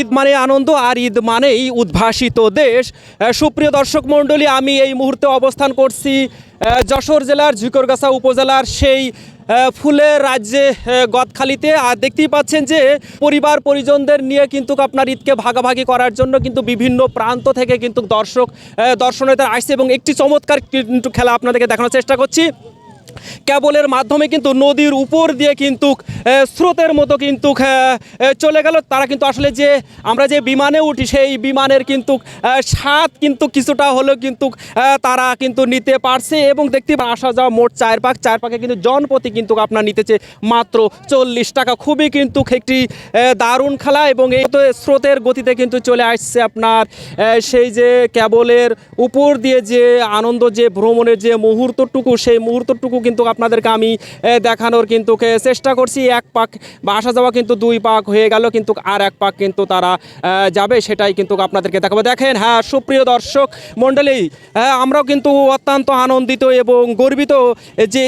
ঈদ মানে আনন্দ আর ঈদ মানেই উদ্ভাসিত দেশ। সুপ্রিয় দর্শক মণ্ডলী, আমি এই মুহূর্তে অবস্থান করছি যশোর জেলার ঝিকরগাছা উপজেলার সেই ফুলের রাজ্যে গদখালিতে। আর দেখতেই পাচ্ছেন যে পরিবার পরিজনদের নিয়ে কিন্তু আপনার ঈদকে ভাগাভাগি করার জন্য কিন্তু বিভিন্ন প্রান্ত থেকে কিন্তু দর্শক দর্শনার্থীরা আসছে এবং একটি চমৎকার কিন্তু খেলা আপনাদেরকে দেখানোর চেষ্টা করছি। ক্যাবলের মাধ্যমে কিন্তু নদীর উপর দিয়ে কিন্তু স্রোতের মতো কিন্তু চলে গেল। তারা কিন্তু আসলে যে আমরা যে বিমানে উঠি, সেই বিমানের কিন্তু স্বাদ কিন্তু কিছুটা হলেও কিন্তু তারা কিন্তু নিতে পারছে এবং দেখতে আসা যাওয়া মোট চার পাক চার পাকে কিন্তু জনপ্রতি কিন্তু আপনার নিতেছে মাত্র চল্লিশ টাকা। খুবই কিন্তু একটি দারুণ খেলা এবং এই তো স্রোতের গতিতে কিন্তু চলে আসছে আপনার সেই যে ক্যাবলের উপর দিয়ে যে আনন্দ, যে ভ্রমণের যে মুহূর্তটুকু, সেই মুহূর্তটুকু কিন্তু আপনাদেরকে আমি দেখানোর কিন্তু চেষ্টা করছি। এক পাক বা আসা যাওয়া কিন্তু দুই পাক হয়ে গেল, কিন্তু আর এক পাক কিন্তু তারা যাবে, সেটাই কিন্তু আপনাদেরকে দেখাবো। দেখেন হ্যাঁ সুপ্রিয় দর্শক মণ্ডলী হ্যাঁ আমরাও কিন্তু অত্যন্ত আনন্দিত এবং গর্বিত যে